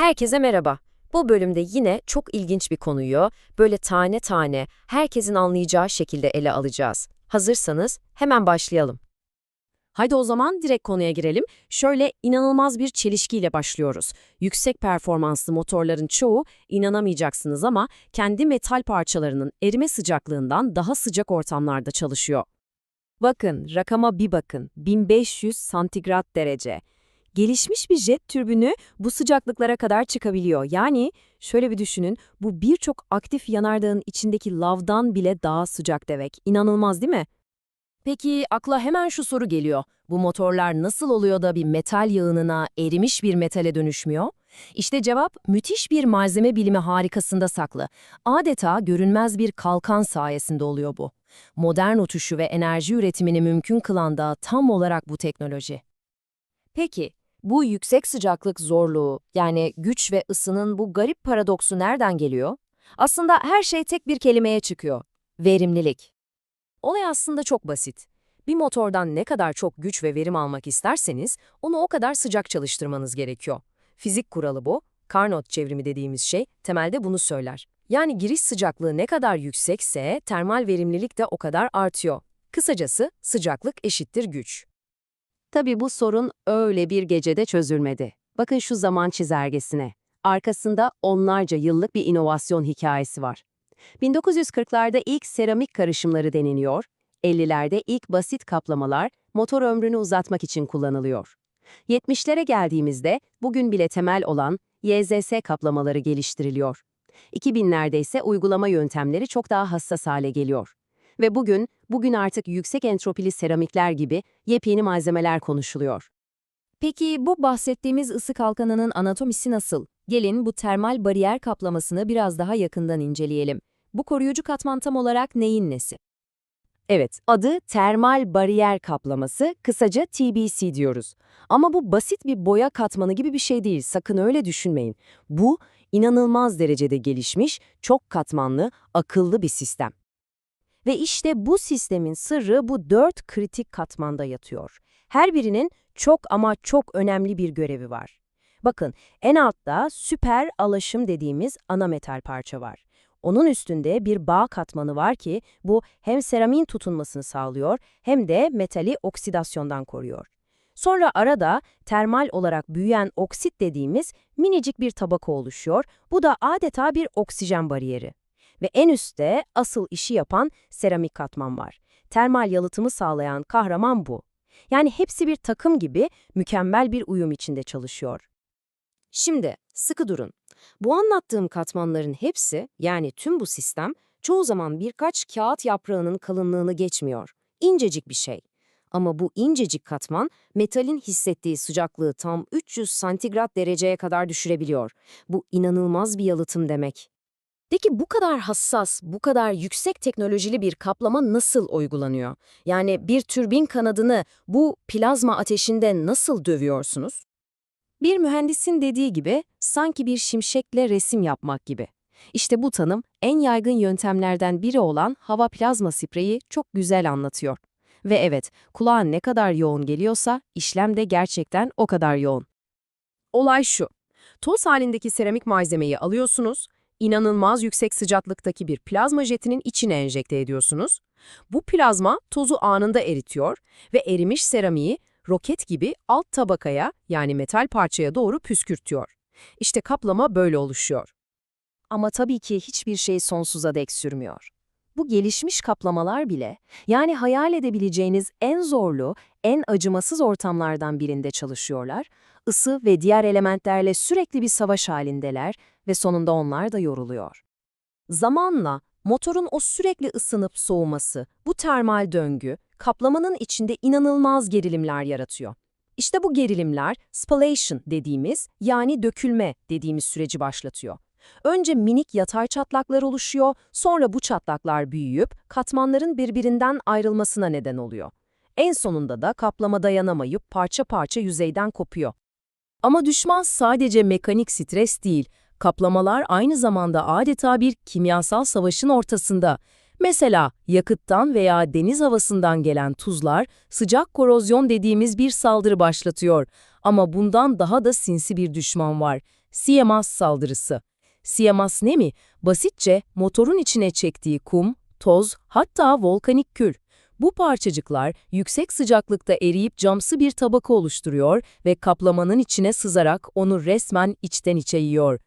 Herkese merhaba. Bu bölümde yine çok ilginç bir konuyu böyle tane tane herkesin anlayacağı şekilde ele alacağız. Hazırsanız hemen başlayalım. Haydi o zaman direkt konuya girelim. Şöyle inanılmaz bir çelişkiyle başlıyoruz. Yüksek performanslı motorların çoğu inanamayacaksınız ama kendi metal parçalarının erime sıcaklığından daha sıcak ortamlarda çalışıyor. Bakın rakama bir bakın. 1500 santigrat derece. Gelişmiş bir jet türbünü bu sıcaklıklara kadar çıkabiliyor. Yani şöyle bir düşünün, bu birçok aktif yanardağın içindeki lavdan bile daha sıcak demek. İnanılmaz değil mi? Peki akla hemen şu soru geliyor. Bu motorlar nasıl oluyor da bir metal yağınına erimiş bir metale dönüşmüyor? İşte cevap müthiş bir malzeme bilimi harikasında saklı. Adeta görünmez bir kalkan sayesinde oluyor bu. Modern uçuşu ve enerji üretimini mümkün kılan da tam olarak bu teknoloji. Peki, bu yüksek sıcaklık zorluğu, yani güç ve ısının bu garip paradoksu nereden geliyor? Aslında her şey tek bir kelimeye çıkıyor. Verimlilik. Olay aslında çok basit. Bir motordan ne kadar çok güç ve verim almak isterseniz, onu o kadar sıcak çalıştırmanız gerekiyor. Fizik kuralı bu. Carnot çevrimi dediğimiz şey temelde bunu söyler. Yani giriş sıcaklığı ne kadar yüksekse termal verimlilik de o kadar artıyor. Kısacası sıcaklık eşittir güç. Tabii bu sorun öyle bir gecede çözülmedi. Bakın şu zaman çizelgesine. Arkasında onlarca yıllık bir inovasyon hikayesi var. 1940'larda ilk seramik karışımları deneniyor, 50'lerde ilk basit kaplamalar motor ömrünü uzatmak için kullanılıyor. 70'lere geldiğimizde bugün bile temel olan YZS kaplamaları geliştiriliyor. 2000'lerde ise uygulama yöntemleri çok daha hassas hale geliyor. Ve bugün, bugün artık yüksek entropili seramikler gibi yepyeni malzemeler konuşuluyor. Peki bu bahsettiğimiz ısı kalkanının anatomisi nasıl? Gelin bu termal bariyer kaplamasını biraz daha yakından inceleyelim. Bu koruyucu katman tam olarak neyin nesi? Evet, adı termal bariyer kaplaması, kısaca TBC diyoruz. Ama bu basit bir boya katmanı gibi bir şey değil, sakın öyle düşünmeyin. Bu, inanılmaz derecede gelişmiş, çok katmanlı, akıllı bir sistem. Ve işte bu sistemin sırrı bu dört kritik katmanda yatıyor. Her birinin çok ama çok önemli bir görevi var. Bakın, en altta süper alaşım dediğimiz ana metal parça var. Onun üstünde bir bağ katmanı var ki bu hem seramin tutunmasını sağlıyor hem de metali oksidasyondan koruyor. Sonra arada termal olarak büyüyen oksit dediğimiz minicik bir tabaka oluşuyor. Bu da adeta bir oksijen bariyeri. Ve en üstte asıl işi yapan seramik katman var. Termal yalıtımı sağlayan kahraman bu. Yani hepsi bir takım gibi mükemmel bir uyum içinde çalışıyor. Şimdi sıkı durun. Bu anlattığım katmanların hepsi, yani tüm bu sistem, çoğu zaman birkaç kağıt yaprağının kalınlığını geçmiyor. İncecik bir şey. Ama bu incecik katman, metalin hissettiği sıcaklığı tam 300 santigrat dereceye kadar düşürebiliyor. Bu inanılmaz bir yalıtım demek. Peki bu kadar hassas, bu kadar yüksek teknolojili bir kaplama nasıl uygulanıyor? Yani bir türbin kanadını bu plazma ateşinde nasıl dövüyorsunuz? Bir mühendisin dediği gibi sanki bir şimşekle resim yapmak gibi. İşte bu tanım en yaygın yöntemlerden biri olan hava plazma spreyi çok güzel anlatıyor. Ve evet, kulağa ne kadar yoğun geliyorsa işlem de gerçekten o kadar yoğun. Olay şu. Toz halindeki seramik malzemeyi alıyorsunuz, inanılmaz yüksek sıcaklıktaki bir plazma jetinin içine enjekte ediyorsunuz. Bu plazma tozu anında eritiyor ve erimiş seramiği roket gibi alt tabakaya yani metal parçaya doğru püskürtüyor. İşte kaplama böyle oluşuyor. Ama tabii ki hiçbir şey sonsuza dek sürmüyor. Bu gelişmiş kaplamalar bile, yani hayal edebileceğiniz en zorlu, en acımasız ortamlardan birinde çalışıyorlar, ısı ve diğer elementlerle sürekli bir savaş halindeler ve sonunda onlar da yoruluyor. Zamanla motorun o sürekli ısınıp soğuması, bu termal döngü, kaplamanın içinde inanılmaz gerilimler yaratıyor. İşte bu gerilimler spallation dediğimiz yani dökülme dediğimiz süreci başlatıyor. Önce minik yatay çatlaklar oluşuyor, sonra bu çatlaklar büyüyüp katmanların birbirinden ayrılmasına neden oluyor. En sonunda da kaplama dayanamayıp parça parça yüzeyden kopuyor. Ama düşman sadece mekanik stres değil, kaplamalar aynı zamanda adeta bir kimyasal savaşın ortasında. Mesela yakıttan veya deniz havasından gelen tuzlar sıcak korozyon dediğimiz bir saldırı başlatıyor. Ama bundan daha da sinsi bir düşman var. CMAS saldırısı. CMAS ne mi? Basitçe motorun içine çektiği kum, toz, hatta volkanik kül. Bu parçacıklar yüksek sıcaklıkta eriyip camsı bir tabaka oluşturuyor ve kaplamanın içine sızarak onu resmen içten içe yiyor.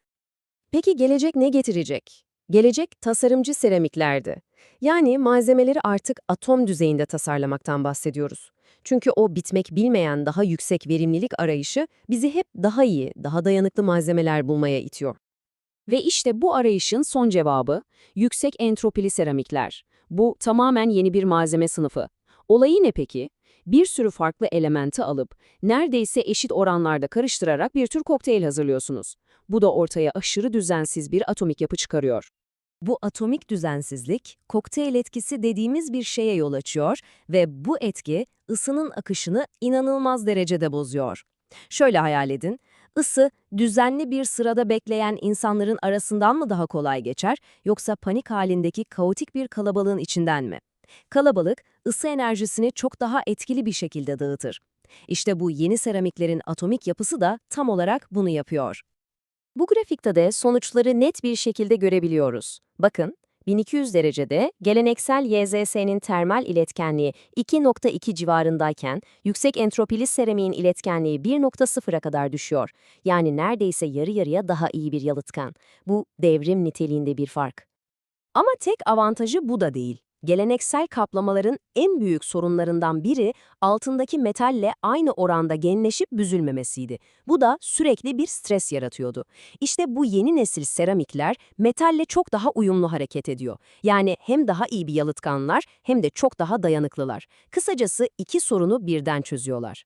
Peki gelecek ne getirecek? Gelecek tasarımcı seramiklerdi. Yani malzemeleri artık atom düzeyinde tasarlamaktan bahsediyoruz. Çünkü o bitmek bilmeyen daha yüksek verimlilik arayışı bizi hep daha iyi, daha dayanıklı malzemeler bulmaya itiyor. Ve işte bu arayışın son cevabı, yüksek entropili seramikler. Bu tamamen yeni bir malzeme sınıfı. Olayı ne peki? Bir sürü farklı elementi alıp, neredeyse eşit oranlarda karıştırarak bir tür kokteyl hazırlıyorsunuz. Bu da ortaya aşırı düzensiz bir atomik yapı çıkarıyor. Bu atomik düzensizlik, kokteyl etkisi dediğimiz bir şeye yol açıyor ve bu etki ısının akışını inanılmaz derecede bozuyor. Şöyle hayal edin, ısı düzenli bir sırada bekleyen insanların arasından mı daha kolay geçer yoksa panik halindeki kaotik bir kalabalığın içinden mi? Kalabalık, ısı enerjisini çok daha etkili bir şekilde dağıtır. İşte bu yeni seramiklerin atomik yapısı da tam olarak bunu yapıyor. Bu grafikte de sonuçları net bir şekilde görebiliyoruz. Bakın, 1200 derecede geleneksel YZS'nin termal iletkenliği 2.2 civarındayken yüksek entropili seramiğin iletkenliği 1.0'a kadar düşüyor. Yani neredeyse yarı yarıya daha iyi bir yalıtkan. Bu devrim niteliğinde bir fark. Ama tek avantajı bu da değil. Geleneksel kaplamaların en büyük sorunlarından biri altındaki metalle aynı oranda genleşip büzülmemesiydi. Bu da sürekli bir stres yaratıyordu. İşte bu yeni nesil seramikler metalle çok daha uyumlu hareket ediyor. Yani hem daha iyi bir yalıtkanlar hem de çok daha dayanıklılar. Kısacası iki sorunu birden çözüyorlar.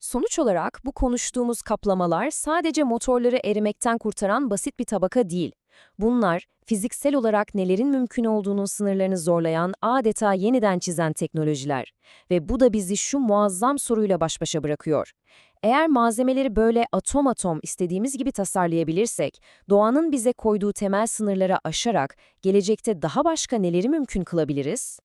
Sonuç olarak bu konuştuğumuz kaplamalar sadece motorları erimekten kurtaran basit bir tabaka değil. Bunlar, fiziksel olarak nelerin mümkün olduğunun sınırlarını zorlayan, adeta yeniden çizen teknolojiler. Ve bu da bizi şu muazzam soruyla baş başa bırakıyor. Eğer malzemeleri böyle atom atom istediğimiz gibi tasarlayabilirsek, doğanın bize koyduğu temel sınırları aşarak gelecekte daha başka neleri mümkün kılabiliriz?